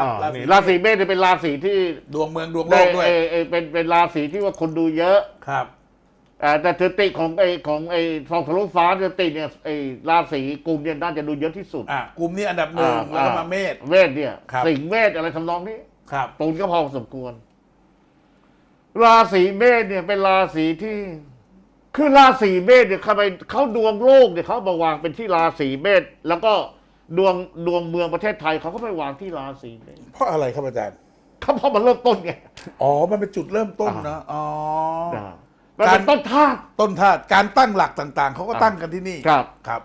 ครับอ่ารานี่ศีราศีเมษเนี่ยเป็นราศีที่ดวงเมืองดวงโลได้กด้วยเอเอเป็นเป็นราศีที่ว่าคนดูเยอะ ครับ อ่าแต่สถิติของไอของไอทองทะลุฟ้าสถิติเนี่ยไอราศีกุมเนี่ยน่าจะดูเยอะที่สุด อะกลุ่มนี้อันดับหนึ่งอ่า แล้วก็มาเมษ เวทเนี่ย ครับ สิงห์เวทอะไรทำนองนี้ครับ ตูนก็พอสมควร ราศีเมษเนี่ยเป็นราศีที่ คือราศีเมษเนี่ยเขาไปเขาดวงโลกเนี่ยเขามาวางเป็นที่ราศีเมษแล้วก็ ดวงดวงเมืองประเทศไทยเขาก็ไปวางที่ราศีเมษเพราะอะไรครับอาจารย์เขาพอมันเริ่มต้นไง อ๋อ มันเป็นจุดเริ่มต้นอ่านะ อ๋อนะมันเป็นต้นธาตุต้นธาตุการตั้งหลักต่างๆ เขาก็อ่าตั้งกันที่นี่ ครับ ครับ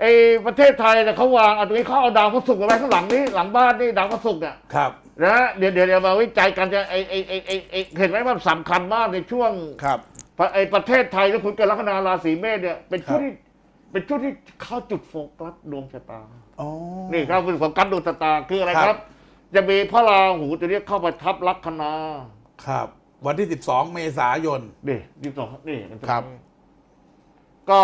ไอประเทศไทยเนี่ยเขาวางเอาตรงนี้เขาเอาดาวพระศุกร์ไว้ข้างหลังนี้หลังบ้านนี่ดาวพระศุกร์อะ ครับ นะ เดี๋ยวเดี๋ยวเดี๋ยวมาวิจัยกันจะไอไอไอไอไอเห็นไหมว่าสำคัญมากในช่วง ครับไอประเทศไทยแล้วคุณเกิดลัคนาราศีเมษเนี่ยเป็นช่วงครับที่ เป็นช่วงที่เข้าจุดโฟกัสดวงชะตา อ๋อ นี่ครับเป็นโฟกัสดวงชะตาคืออะไรครับครับจะมีพระราหูตัวนี้เข้าไปทับลัคนาครับ วันที่ 12 เมษายน นี่ยี่สิบสองนี่มันตงครับนี้ก็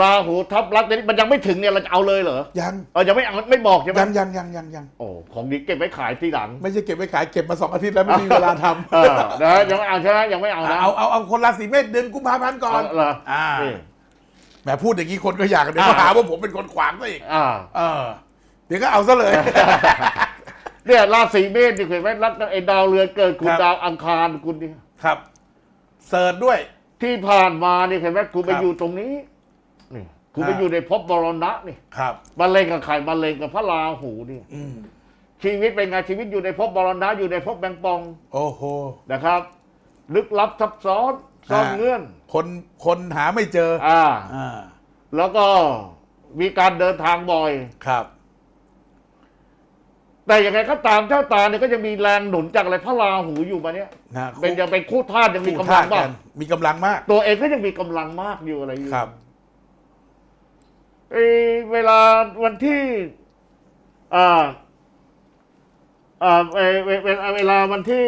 ราหูทับลัคนามันยังไม่ถึงเนี่ยเราจะเอาเลยเหรอยังเออยังไม่เอาไม่บอกใช่ไหมยังยังยังยังยังโอ้ของดีเก็บไว้ขายทีหลังไม่ใช่เก็บไว้ขายเก็บมาสองอาทิตย์แล้วไม่มีเวลาทเออนะยังไม่เอาใช่ไหมยังไม่เอาำนะ เอาเอาเอาคนราศีเมษเดือนกุมภาพันธ์ก่อน เอาเหรออ่า นี่ แหมพูดอย่างนี้คนก็อยากเดี๋ยวอ่าก็หาว่าผมเป็นคนขวางซะอีกอ่าเออ เดี๋ยวก็เอาซะเลย เนี่ยราศีเมษนี่เคยไหมรักไอ้ดาวเรือนเกิดคุณครับ ดาวอังคารคุณนี่ครับเสิร์ชด้วย ที่ผ่านมานี่เคยไหมคุณไปครับอยู่ตรงนี้นี่คุณไปอ่า อยู่ในภพบรณะนี่ครับมาเลงกับใครมาเลงกับพระราหูนี่อืมชีวิตเป็นไงชีวิตอยู่ในภพบรณะอยู่ในภพแบงปองโอ้โหนะครับ ลึกลับซับซ้อน ซ่อนอ่าเงื่อน คนคนหาไม่เจออ่า อ่าแล้วก็มีการเดินทางบ่อย ครับ แต่ยังไงก็ตามเจ้าตาเนี่ยก็จะมีแรงหนุนจากอะไรพระราหูอยู่มาเนี่ยนะเป็นยังเป็นคู่ธาตุยังมีคู่กำลัธางตุบ้ากันมีกำลังมาก ตัวเองก็ยังมีกำลังมากอยู่อะไรอยู่ครับเอ้ยเวลาวันที่อ่าอ่าเอ่อเวเวลาเวลาวันที่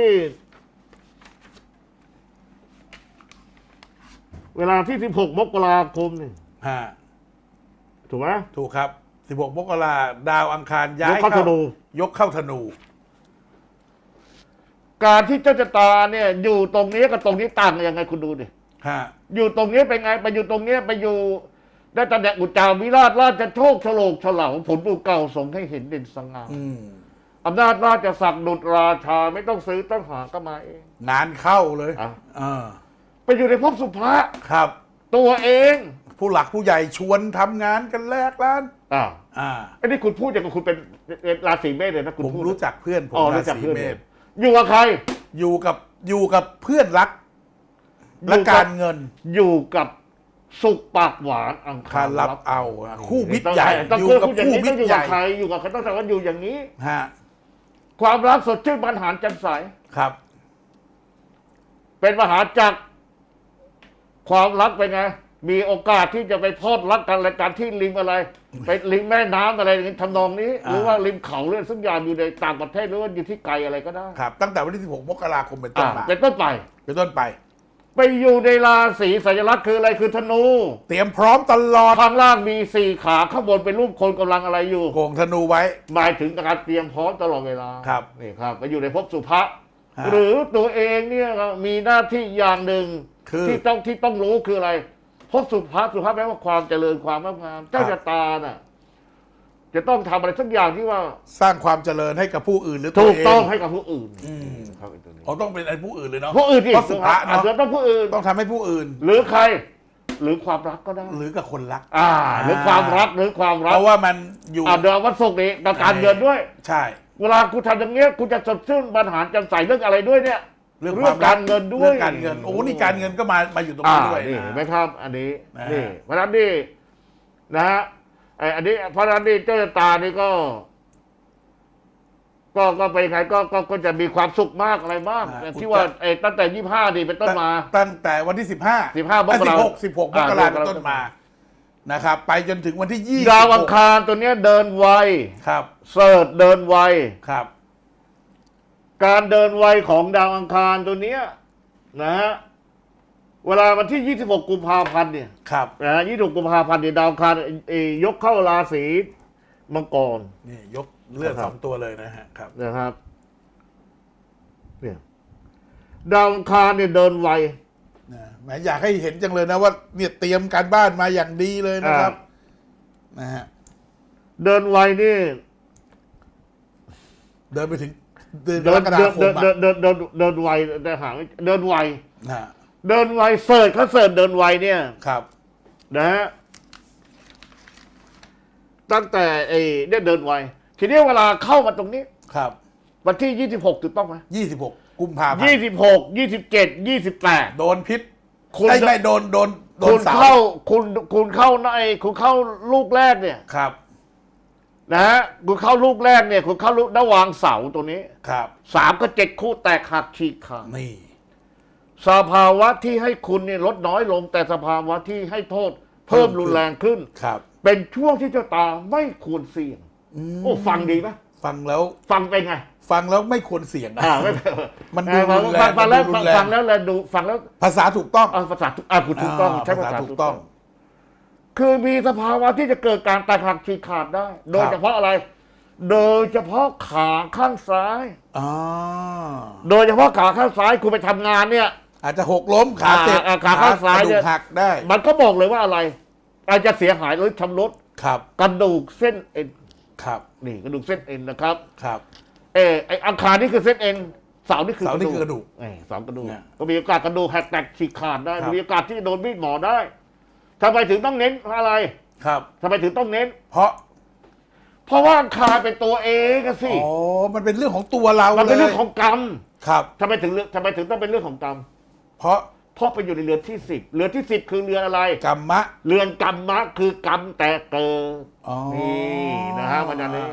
เวลาที่สิบหกมกราคมนี่ฮะถูกไหม ถูกครับ 16 มกราดาวอังคารย้ายยกเข้าธนู ยกเข้าธนู การที่เจ้าชะตาเนี่ย อยู่ตรงนี้กับตรงนี้ต่างกันยังไงคุณดูดิฮะอยู่ตรงนี้เป็นไง ไปอยู่ตรงนี้ไปอยู่ได้ตำแหน่งอุจจาวิราชราชโชคฉลกฉลาผลบุญเก่าส่งให้เห็นเด่นสง่าอืมอำนาจราชศักดิ์ดุจราชาไม่ต้องซื้อต้องหาก็มาเองงานเข้าเลยอะ เออ ไปอยู่ในภพสุภะครับ ตัวเองผู้หลักผู้ใหญ่ชวนทำงานกันแลกล้านอ่าอ่า ไอ้นี่คุณพูดอย่างกับคุณเป็นราศีเมษเลยนะคุณผมพูดรู้จักเพื่อนผมอ๋อรารู้จักศีเพื่อนเมเลยษอยู่กับใคร อยู่กับอยู่กับเพื่อนรักและอยู่กับการเงินอยู่กับสุขปากหวานอังคาการรรับเอาอะคู่มิตรใหญ่ต้องอยู่พูดกับอย่างคู่นี้มิต้ตองอยู่รใหกับญ่ใครอยู่กับใครต้องแต่ว่าอยู่อย่างนี้ ฮะความรักสดชื่นบรรหารแจันใส ครับ เป็นมหาจักร ความรักเป็นไง มีโอกาสที่จะไปพอดรักกันและการที่ริมอะไร ไปริมแม่น้ำอะไรอย่างนี้ทำนองนี้ หรือว่าริมเขาเรื่องสักอย่างอยู่ในต่างประเทศหรือว่าอยู่ที่ไกลอะไรก็ได้ครับ ตั้งแต่วันที่ 16 มกราคมเป็นต้นอ่ามาเป็นต้นไป เป็นต้นไป ไปอยู่ในราศีสัญลักษณ์คืออะไรคือธนู เตรียมพร้อมตลอดข้างล่างมีสี่ขาข้างบนเป็นรูปคนกำลังอะไรอยู่ โกงธนูไว้ หมายถึงการเตรียมพร้อมตลอดเวลาครับนี่ครับไปอยู่ในภพสุภะฮะ หรือตัวเองเนี่ยมีหน้าที่อย่างหนึ่ง คือที่ต้องที่ต้องรู้คืออะไรภพสุภะสุภะแปลว่าความเจริญความงดงามเจ้าครับชะตาน่ะ จะต้องทำอะไรสักอย่างที่ว่าสร้างความเจริญให้กับผู้อื่นหรือตัถูวกเอง ต้องให้กับผู้อื่นอืม ครับไอ้ตัวนี้ อ๋อต้องเป็นไอ้ผู้อื่นเลยเนาะผู้อื่นที่เพราะสุภะเนอะอาจจะต้องผู้อื่น ต้องทำให้ผู้อื่น หรือใคร หรือความรักก็ได้หรือกับคนรัก อ่า หรือความรักหรือความรัเพกราะว่ามันอยู่อ่าเดือนวันศุกร์นี้กับการเงินด้วย ใช่ เวลาคุณทำอย่างเงี้ยคุณจะสดชื่นบรรหารจำใสเรื่องอะไรด้วยเนี่ย เรื่องเรื่คอวางมการเงินด้วย เรื่องการเงินโอ้นี่การเงินก็มามาอยู่ตรงอ่านี้ด้วยนี่นะเห็นไหมครับ อันนี้นะนี่เพราะฉะนั้นนี่นะฮะไอ้อันนี้เพราะฉะนั้นนี่เจ้าชะตานี่ก็ ก็ก็ไปนไงก็ก็ก็จะมีความสุขมากอะไรมากแต่ที่ว่าไอ้ตั้งแต่ยี่ห้านี่เป็นต้นมา ตั้งแต่วันที่สิบห้า15มกราสิบหกสิบหกมกราอ่าเป็นต้นมานะครับ ไปจนถึงวันที่ยี่ดาวอังคารตัวเนี้ยเดินไวครับ เสิร์ชเดินไว ครับ การเดินไวของดาวอังคารตัวเนี้ยนะฮะเวลาวันที่ 26 กุมภาพันธ์เนี่ยครับ นะฮะ26 กุมภาพันธ์เนี่ยดาวอังคารเอ่อยกเข้าราศีมังกร นี่ยกเลือดครับ สองตัวเลยนะฮะครับ นะครับเนี่ยดาวอังคารเนี่ยเดินไว นะแหมอยากให้เห็นจังเลยนะว่าเนี่ยเตรียมการบ้านมาอย่างดีเลยนะครับนะฮะเดินไวนี่ เดินไปถึง เดือนกเดิรนกฎาเดินคเดิมนอะเดินเดินเดินเดินไวแต่หางเดินไวนะฮะเดินไวเสิร์ชเขาเสิร์ชเดินไวเนี่ยครับ นะฮะตั้งแต่ไอ้เนี่ยเดินไวทีนี้เวลาเข้ามาตรงนี้ ครับ วันที่ยี่สิบหกถูกต้องไหมยี่สิบหกกุมภาพันยี่ธ์สิบหกยี่สิบเจ็ดยี่สิบแปดโดนพิษคุณไอ้ไม่โดนโดนโดคุนณเสาเข้าคุณคุณเข้าในคุณเข้าลูกแรกเนี่ย ครับ นะฮะคุณเข้าลูกแรกเนี่ยคุณเข้าลูกระวางเสาตัวนี้ครับสามก็เจ็ดคู่แตกหักฉีกขาดนี่สภาวะที่ให้คุณเนี่ยลดน้อยลง แต่สภาวะที่ให้โทษ เพิ่มรุนแรงขึ้น ครับ เป็นช่วงที่เจ้าตาไม่ควรเสี่ยงมโอ้ฟังดีไหมฟังแล้ว ฟังเป็นไง ฟังแล้วไม่ควรเสี่ยงนะอ่าไม่มันดูฟังรุนแรงฟังแล้วมันดูรุนแรงฟังแล้วแล้วดูฟังแล้วภาษาถูกต้องอ่าภาษาถูกอ่าคุณถูกต้องาใช้ภาษาถูถูกกต้ต้ออง ง คือมีสภาวะที่จะเกิดการแตกหักฉีกขาดได้ โดยเฉพาะอะไร โดยเฉพาะขาข้างซ้าย อ๋อโดยเฉพาะขาข้างซ้ายคุณไปทำงานเนี่ย อาจจะหกล้มขาเจ็บอ่าอ่าขาข้างซ้ายกระดูเนี่กยหักได้มันก็บอกเลยว่าอะไร อาจจะเสียหายหรือชำรุดครับกระดูกเส้นเอ็นครับนี่กระดูกเส้นเอ็นนะครับ ครับ เออไออังคารนี่คือเส้นเอ็นเสาร์นี่คือเสาร์นี่คือกระดูกเออเสาร์กระดูกเนี่ยก็มีโอกาสกระดูกหักแตกฉีกขาดได้ ครับ มีโอกาสที่โดนมีดหมอได้ ทำไมถึงต้องเน้นอะไรครับ ทำไมถึงต้องเน้น เพราะเพราะว่าอังคารเป็นตัวเองอะสิอ๋อมันเป็นเรื่องของตัวเรามันเป็นลยเรื่องของกรรมครับ ทำไมถึงเรื่องทำไมถึงต้องเป็นเรื่องของกรรมเพราะเพราะไปอยู่ในเรือนที่สิบเรือนที่สิบคือเรือนอะไร กรรมะ เรือนกรรมะคือกรรมแต่เกิดอ๋อ นี่นะฮะมันจะนี้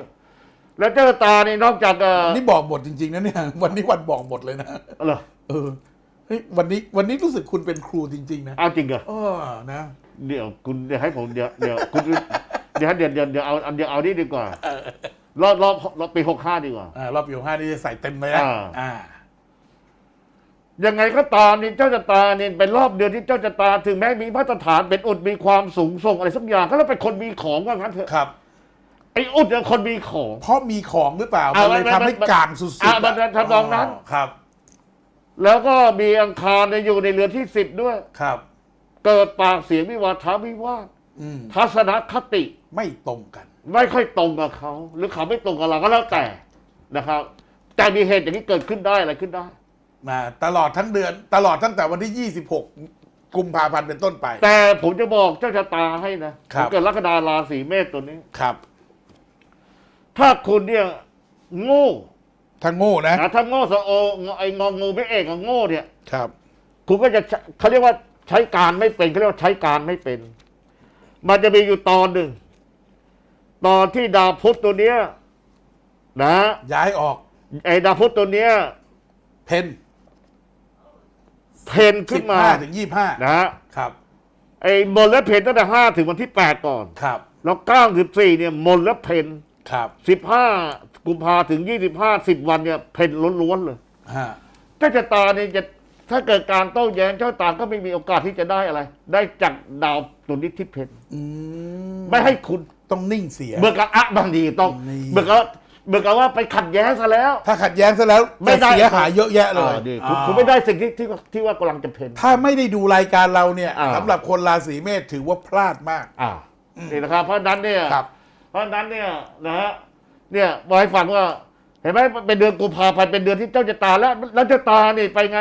แล้วเจ้าตานี่นอกจากเออนี่บอกบทจริง ๆนะเนี่ย วันนี้วันบอกบทเลยนะ เหรอ เออเฮ้ยวันนี้วันนี้รู้สึกคุณเป็นครูจริง ๆ นะเอาจริงเหรอเออนะ เดี๋ยวคุณเดี๋ยวให้ผมเดี๋ยวเดี๋ยวคุณเดี๋ยวเดี๋ยวเดี๋ยวเดี๋ยวเอาเดี๋ยวเอานี่ดีกว่า รอบรอบรอบปีหกห้าดีกว่า อ่ารอบปีห้านี่จะใส่เต็มเลยนะอ่า อ่า ยังไงก็ตามนี่เจ้าชะตานี่เป็นรอบเดือนที่เจ้าชะตาถึงแม้มีมาตรฐานเป็นอุดมีความสูงส่งอะไรสักอย่างก็แล้วเป็นคนมีของว่างั้นเถอะครับ ไอ้อุดเนี่ยคนมีของ เพราะมีของหรือเปล่าอ่ามันเลยมันทำให้มันกลางสุดๆอ่ามันมันทำนองนั้น ครับ แล้วก็มีอังคารเนี่ยอยู่ในเรือนที่สิบด้วย ครับ เกิดปากเสียงวิวาทะวิวาทอืมทัศนคติ ไม่ตรงกัน ไม่ค่อยตรงกับเขา หรือเขาไม่ตรงกับเราก็แล้วแต่นะครับ แต่มีเหตุอย่างนี้เกิดขึ้นได้อะไรขึ้นได้ มาตลอดทั้งเดือนตลอดตั้งแต่วันที่ 26 กุมภาพันธ์เป็นต้นไป แต่ผมจะบอกเจ้าชะตาให้นะครับ ผมเกิดลัคนาราศีเมษตัวนี้ ครับ ถ้าคุณเนี่ยโง่ ถ้าโง่นะนะถ้าโง่สะโองไอ้งองูไม่เอกกับโง่เนี่ย ครับ คุณก็จะใช้เขาเรียกว่าใช้การไม่เป็นเขาเรียกว่าใช้การไม่เป็น มันจะมีอยู่ตอนหนึ่ง ตอนที่ดาวพุธตัวเนี้ย นะย้ายออกไอ้ดาวพุธตัวเนี้ยเพนเพนขึ้นมา15ถึง25นะครับ ไอ้มนและเพนตั้งแต่ห้าถึงวันที่แปดก่อน ครับ แล้วเก้าสิบสี่เนี่ยมนและเพน ครับสิบห้ากุมภาถึงยี่สิบห้าสิบวันเนี่ยเพนล้วนๆเลยฮะถ้าจะตาเนี่ยจะถ้าเกิดการโต้แย้งเจ้าตาก็ไม่มีโอกาสที่จะได้อะไร ได้จากดาวตัวนี้ที่เพนอืมไม่ให้คุณต้องนิ่งเสีย เบิกกับอะบางทีต้องนี่ เบิกกับเบิกกับว่าไปขัดแย้งซะแล้ว ถ้าขัดแย้งซะแล้วไม่จะได้ เสียหายเยอะแยะเลยอ่าดีคุณอ่า คุณไม่ได้สิ่งที่ที่ที่ว่ากำลังจะเพนถ้าไม่ได้ดูรายการเราเนี่ยอ่า สำหรับคนราศีเมษถือว่าพลาดมาก อ่านี่นะครับเพราะฉะนั้นเนี่ยครับ เพราะฉะนั้นเนี่ยนะฮะเนี่ยบอกให้ฟังว่าเห็นไหมเป็นเดือนกุมภาพันธ์เป็นเดือนที่เจ้าจะตาแล้วแล้วเจ้าตานี่ไปไง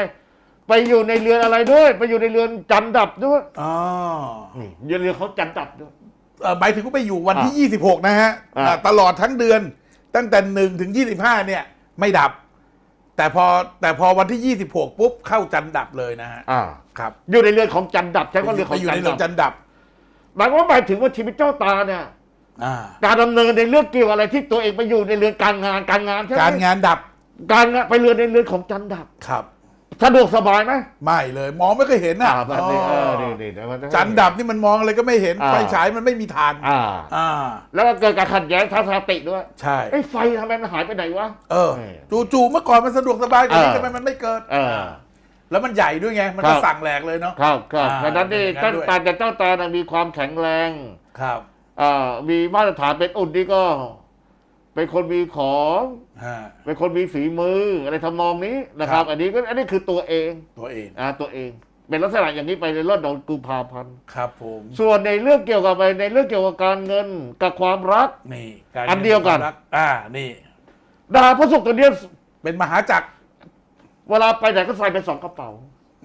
ไปอยู่ในเรือนอะไรด้วย ไปอยู่ในเรือนจันทร์ดับด้วยอ๋อนี่เรือนเรือนเขาจันทร์ดับด้วย เอ่อหมายถึงว่าไปอยู่วันที่ 26 นะฮะอ่าอ่าตลอดทั้งเดือนตั้งแต่1ถึง 25 เนี่ย ไม่ดับ แต่พอแต่พอวันที่ 26 ปุ๊บเข้าจันทร์ดับเลยนะฮะอ่า ครับอยู่ในเรือนของจันทร์ดับใช่ว่าเรือนขไปองอยู่จันในทร์เรื่องดัจับนทร์ดับ หมายความว่าหมายถึงว่าชีวิตเจ้าตาเนี่ย อ่าการดำเนินในเรื่องเกี่ยวอะไรที่ตัวเองไปอยู่ในเรือนการงานการงานใช่ไหมการงานดับการงานไปเรือนในเรือนของจันทร์ดับครับสะดวกสบายไหมไม่เลยมองไม่เคยเห็นนะอ่าแบบนี้เอออ๋ดีอดีเดี๋ยวมันจะจันทร์ดับนี่มันมองอะไรก็ไม่เห็นอ่า ไฟฉายมันไม่มีทานอ่า อ่า แล้วก็เกิดการขัดแย้งทัศนคติด้วยใช่ ไอ้ยไฟทำไมมันหายไปไหนวะเออเออ จู่ๆเมื่อก่อนมันสะดวกสบายกว่านี้เออ ทำไมมันไม่เกิด เออ แล้วมันใหญ่ด้วยไง มันครัก็บ สั่งแหลกเลยเนาะ ครับครับอ่าเพราะฉะนั้นนี่เป็นอย่างนั้เจ้านด้วย ตาแต่เจ้าตาน่ะมีความแข็งแรง ครับอ่า มีมาตรฐานเป็นอุ่นนี่ก็ เป็นคนมีของฮะเป็นคนมีฝีมืออะไรทำนองนี้นะครับครับ อันนี้ก็อันนี้คือตัวเองตัวเองอ่าตัวเอง เป็นลักษณะอย่างนี้ไปในรอบเดือนกุมภาพันธ์ครับผมส่วนในเรื่องเกี่ยวกับไปในเรื่องเกี่ยวกับการเงินกับความรักนี่การอันเดียวกันรัอ่านี่ดาวพระศุกร์ตัวเนี้ยเป็นมหาจักร เวลาไปไหนก็ใส่เป็นสองกระเป๋า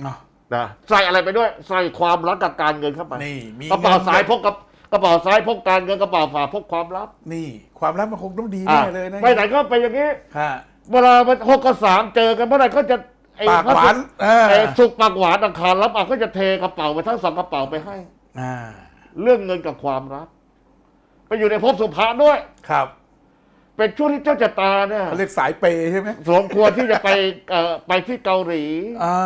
เนาะนะใส่อะไรไปด้วย ใส่ความรักกับการเงินเข้าไปนี่มีกระเป๋างินซ้ายพกกับ กระเป๋าซ้ายพกการเงินกระเป๋าขวาพกความลับนี่ความรักมันคงต้องดีอะแน่เลยนะไปไหนก็ไปอย่างนี้ค่ะเวลามันหกกับสามเจอกันเมื่อไหร่ก็จะไอ้ปากหวานเออไอ้สุกปากหวานอังคารรับอะก็จะเทกระเป๋าไปทั้งสองกระเป๋าไปให้อ่าเรื่องเงินกับความรักไปอยู่ในภพสุภาด้วยครับ เป็นช่วงที่เจ้าชะตาเนี่ยเขาเรียกสายเปย์ใช่ไหมสมควรที่จะไปเอ่อไปที่เกาหลี อ่า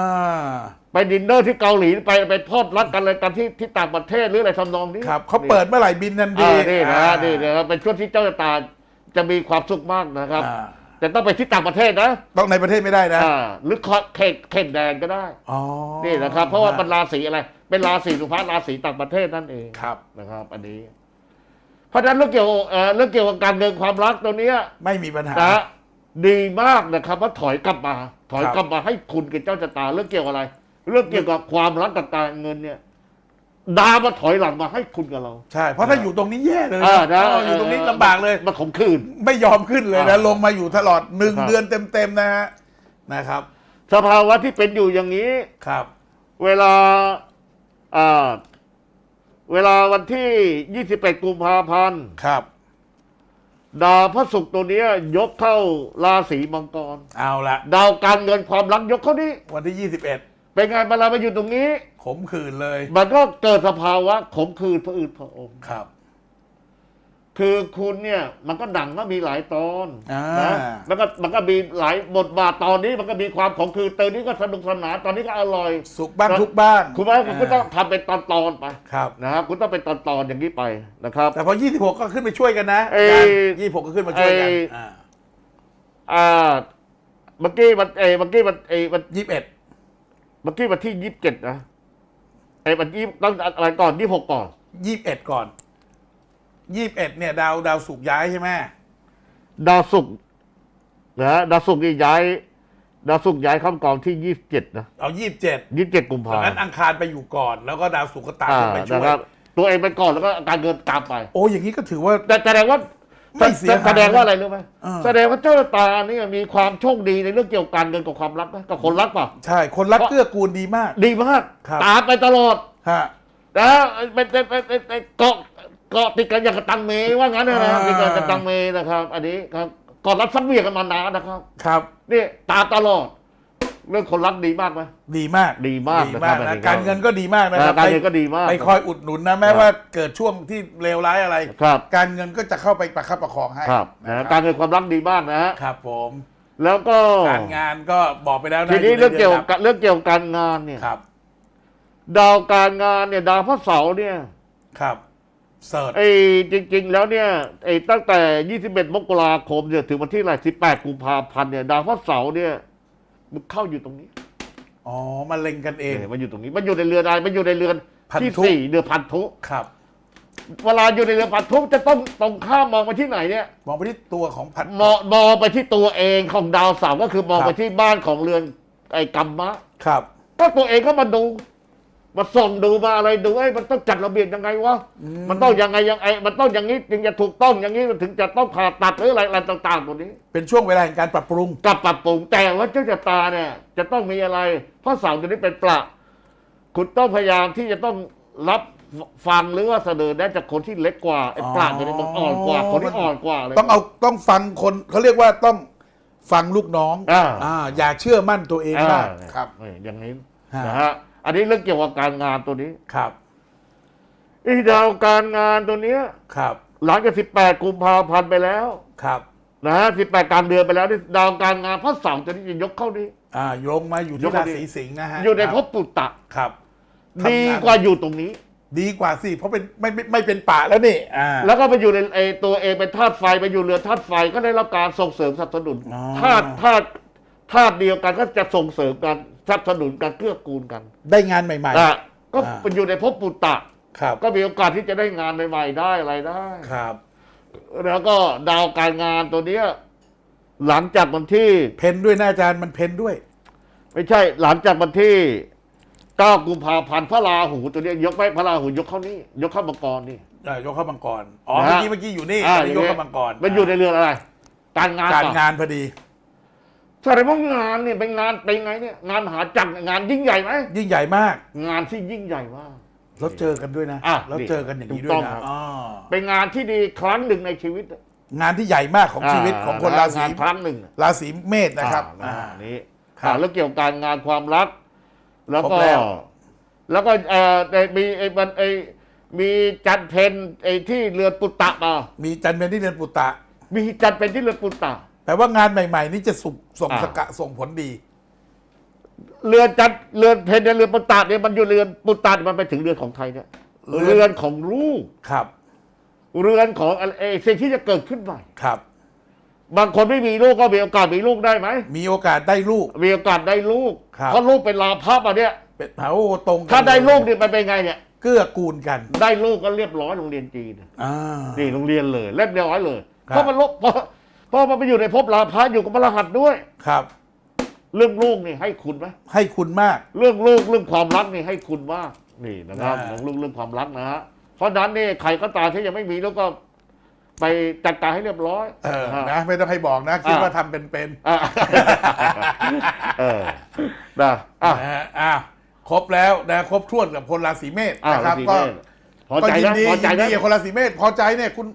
ไปดินเนอร์ที่เกาหลีไปไปทอดรักกันอะไรกันที่ที่ต่างประเทศหรืออะไรทำนองนี้ครับเขาเปิดเมื่อไหร่บินทันทีอ่านี่นะอ่า นี่นะครับเป็นช่วงที่เจ้าชะตาจะมีความสุขมากนะครับ อ่า แต่ต้องไปที่ต่างประเทศนะต้องในประเทศไม่ได้นะ อ่าหรือเขตเขตแดนก็ได้ อ๋อนี่นะครับ เพราะว่าเป็นราศีอะไร เป็นราศีสุภาราศีต่างประเทศนั่นเองครับ นะครับ อันนี้ เพราะฉะนั้นเรื่องเกี่ยวเอ่อเรื่องเกี่ยวกับการเงินความรักตรงเนี้ยไม่มีปัญหา นะดีมากนะครับว่าถอยกลับมา ถอยครับกลับมาให้คุณกับเจ้าชะตาเรื่องเกี่ยวกับอะไร เรื่องเกี่ยวกับความรักกับการเงินเนี่ย ดาวมาถอยหลังมาให้คุณกับเรา ใช่ เพราะถ้าอยู่ตรงนี้แย่เลยอ่านะเอออยู่ตรงนี้ลำบากเลย มาขมขื่นไม่ยอมขึ้นเลยนะ อ่าลงมาอยู่ตลอดหนึ่งครับ เดือนเต็มๆนะฮะนะครับสภาวะที่เป็นอยู่อย่างนี้ ครับ เวลาอ่า เวลาวันที่ 21 กุมภาพันธ์ครับ ดาวพระศุกร์ตัวเนี้ยยกเข้าราศีมังกร เอาละดาวการเงินความรักยกเข้านี่วันที่ 21 เป็นไงเวลามาอยู่ตรงนี้ ขมขื่นเลย มันก็เกิดสภาวะขมขื่นพระอืดพระอมครับ คือคุณเนี่ยมันก็ดังก็มีหลายตอนอ่านะมันก็มันก็มีหลายบทบาทตอนนี้มันก็มีความขมขื่นตอนนี้ก็สนุกสนานตอนนี้ก็อร่อย สุขบ้างทุกข์บ้างคุณว่าคุณก็ต้องทำเป็นตอนๆไปครับ นะครับคุณต้องเป็นตอนๆอย่างนี้ไปนะครับ แต่พอ 26 ก็ขึ้นไปช่วยกันนะเอ้ยยี่สิบหกก็ขึ้นมาช่วยกันเอ้ย อ่าอ่าเมื่อกี้มันเอยเมื่อกี้มันเอยมันยี่สิบเอ็ดเมื่อกี้วันที่ยี่สิบเจ็ดนะไอ้มันยี่ต้องอะไรก่อนยี่หกก่อนยี่สิบเอ็ดก่อน ยี่สิบเอ็ดเนี่ยดาวดาวสุกร์ย้ายใช่ไหมดาวศุกร์นะดาวศุกร์นี่ย้าย ดาวศุกร์ย้ายเข้ากองที่ยี่สิบเจ็ดนะเอายี่สิบเจ็ดยี่สิบเจ็ดกุมตอภานพันั้นนธ์อังคารไปอยู่ก่อน แล้วก็ดาวสุกร์ก็ตามอ่าขึ้นไปช่วยนะครับ ตัวเองไปก่อนแล้วก็การเงินตามไป โอ้อย่างนี้ก็ถือว่า แต่แสดงว่าไม่เสียหายแสดงว่าอะไรรู้ไหมอ่าแสดงว่าเจ้าตาเนี่ยมีความโชคดีในเรื่องเกี่ยวกับการเงินกับความรักนะกับคนรักเปล่ะใช่คนรักเกื้อกูลดีมาก ดีมากครับ ตามไปตลอดฮะ นะเป็นเป็นเป็นเป็นเป็นเกาะ เกาะติดกันอย่างกับตังเมว่างั้นนะอ่าติดกันกับตังเมนะครับ อันนี้ครับกอดรัดฟัดเหวียงกันมานานนะครับครับนี่ตามตลอด เรื่องคนรักดีมากไหมดีมากดีมากดีมากนะครับอันนะนี้การเงินก็ดีมากนะครับการเงินก็ดีมากไปคอยอุดหนุนนะแม้ว่าเกิดช่วงที่เลวร้ายอะไรครับการเงินก็จะเข้าไปประคับประคองให้ครับนะนะการเงินความรักดีมากนะฮะครับผมแล้วก็การงานก็บอกไปแล้วนะทีนี้ยู่ในเรื่องเกี่ยวดืนกับเรื่องเกี่ยวกับการงานเนี่ยครับ ดาวการงานเนี่ย ดาวพระเสาร์เนี่ยครับ เสิร์ชไอ้จริง ๆ แล้วเนี่ยไอ้ตั้งแต่ 21 มกราคมเนี่ยถึงวันที่อะไร18 กุมภาพันธ์เนี่ยดาวพระเสาร์เนี่ยมันเข้าอยู่ตรงนี้อ๋อมาเล็งกันเองเออมันอยู่ตรงนี้ มันอยู่ในเรือนอะไรมันอยู่ในเรือนพันที่ธุสี่เดือนพันธุครับ เวลาอยู่ในเรือนพันธุจะต้องตรงข้ามมองไปที่ไหนเนี่ย มองไปที่ตัวของพันมองมองไปที่ตัวเองของดาวเสาร์ก็คือมองครับไปที่บ้านของเรือนไอ้กัมมะครับ ก็ตัวเองก็มาดู มาส่องดูมาอะไรดูไอ้ยมันต้องจัดระเบียบยังไงวะมันต้องยังไงยังไงมันต้องอย่างนี้ถึงจะถูกต้องอย่างนี้ถึงจะต้องผ่าตัดหรืออะไรอะไรต่างๆตัวนี้ เป็นช่วงเวลาแห่งการปรับปรุงกับปรับปรุงแต่ว่าเจ้าชะตาเนี่ย จะต้องมีอะไร เพราะเสาตัวนี้เป็นประคุณต้องพยายามที่จะต้องรับฟังหรือว่าเสนอแนะจากคนที่เล็กกว่าไอ้ปราตัวนี้มันอ่อนกว่า คนที่อ่อนกว่าเลยต้องเอาต้องฟังคนเขาเรียกว่าต้องฟังลูกน้องอ่าอ่าอย่าเชื่อมั่นตัวเองอ่ามากครับเอออย่างนี้ฮะนะฮะ อันนี้เรื่องเกี่ยวกับการงานตัวนี้ครับอีดาวการงานตัวเนี้ย ครับหลังจาก18กุมภาพันธ์ไปแล้ว ครับ นะฮะ18กลางเดือนไปแล้วนี่ดาวการงานพระเสาร์ตัวนี้จะยกเข้านี้ อ่าโยงมาอยู่ยที่กรามาดิ ศีสิงห์นะฮะอยู่ในคภรับพปุตตะ ครับดีทำงนกว่าอยู่ตรงนี้ ดีกว่าสิเพราะเป็นไม่ไม่ไม่เป็นป่าแล้วนี่อ่า แล้วก็ไปอยู่ในไอตัวเองเป็นธาตุไฟไปอยู่เรือธาตุไฟก็ได้รับการส่งเสริมสนับสนุนอ๋อ ธาตุธาตุธาตุเดียวกันก็จะส่งเสริมกันส นับสนุนกันเกื้อกูลกันได้งานใหม่ อะก็อ่าไปอยู่ในภพปุตตะ ๆ ครับ ก็มีโอกาสที่จะได้งานใหม่ๆได้อะไรได้ ครับ แล้วก็ดาวการงานตัวเนี้ยหลังจากวันที่ เพนด้วยนะอาจารย์มันเพนด้วย ไม่ใช่หลังจากวันที่เก้ากุมภาพันธ์พระราหูตัวเนี้ยยกไปพระราหูยกเข้านี่ยกเข้ามังกรนี่ เอ่อยกเข้ามังกร อ๋อ นะเมื่อฮะ กี้เมื่อกี้อยู่นี่อ่าตอนนี้ยกเข้ามังกรมันอยู่ในเรือนอะไร การงานการเปล่งานพอดี แสดงว่างานเนี่ยเป็นงานเป็นไงเนี่ยงานมหาจักรงานยิ่งใหญ่ไหมยิ่งใหญ่มากงานที่ยิ่งใหญ่มาก แล้วเจอกันด้วยนะอะแล้วเจอกันอย่างนี้ถูด้กวต้ยองนะครับอ๋อเป็นงานที่ดีครั้งหนึ่งในชีวิตงานที่ใหญ่มากของชีวิตของคนราศีงานครั้งหนึ่งราศีเมษนะครับอ่าอ่าอันนี้ครับอ่าแล้วเกี่ยวกับการงานความรัก แล้วครก็บแล้ว แล้วก็เอ่อได้มีไอ้มันไอ้มีจันทร์เพนไอ้ที่เรือนปุตตะมามีจันทร์เป็นที่เดือนปุตตะ มีจันทร์เป็นที่เรือนปุตตะ แปลว่างานใหม่ ๆ นี่จะส่งส่งอ่า สกะส่งผลดี เรือนจันทร์เรือนเพนเนี่ยเรือนปุตตะเนี่ยมันอยู่เรือนปุตตะเนี่ยมันไปถึงเรือนของใครเนี่ยเรือน เรือนของลูก ครับ เรือนของอะไรไอ้สิ่งที่จะเกิดขึ้นใหม่ ครับ บางคนไม่มีลูกก็มีโอกาสมีลูกได้ไหม มีโอกาสได้ลูก มีโอกาสได้ลูก ครับ เพราะลูกเป็นลาภะมาเนี่ย เป็นโอ้ตรงกันถ้าได้ลูกเนี่ยมันเป็นไงเนี่ย เกื้อกูลกันได้ลูกก็เรียบร้อยโรงเรียนจีน อ่า นี่โรงเรียนเลยเรียบร้อยเลย ครับ เพราะมันลบเพราะ เพราะมันไปอยู่ในภพลาภะอยู่กับพระรหัสด้วย ครับ เรื่องลูกนี่ให้คุณไหมให้คุณมาก เรื่องลูกเรื่องความรักนี่ให้คุณมากนี่นะครับอ่า เรื่องเรื่องความรักนะฮะเพราะฉะนั้นนี่ใครก็ตามที่ยังไม่มีแล้วก็ไปจัดการให้เรียบร้อยเออฮะนะไม่ต้องให้บอกนะ คิดอ่า ว่าทำเป็นเป็นอะเออนะอะ นะฮะอ้าวครบแล้วนะครบถ้วนกับคนราศีเมษอะนะครับ ราศีก็เมษพอก็ใจยินนะดีพอใจยินนะ ดีกับคนราศีเมษพอใจเนี่ยคุณ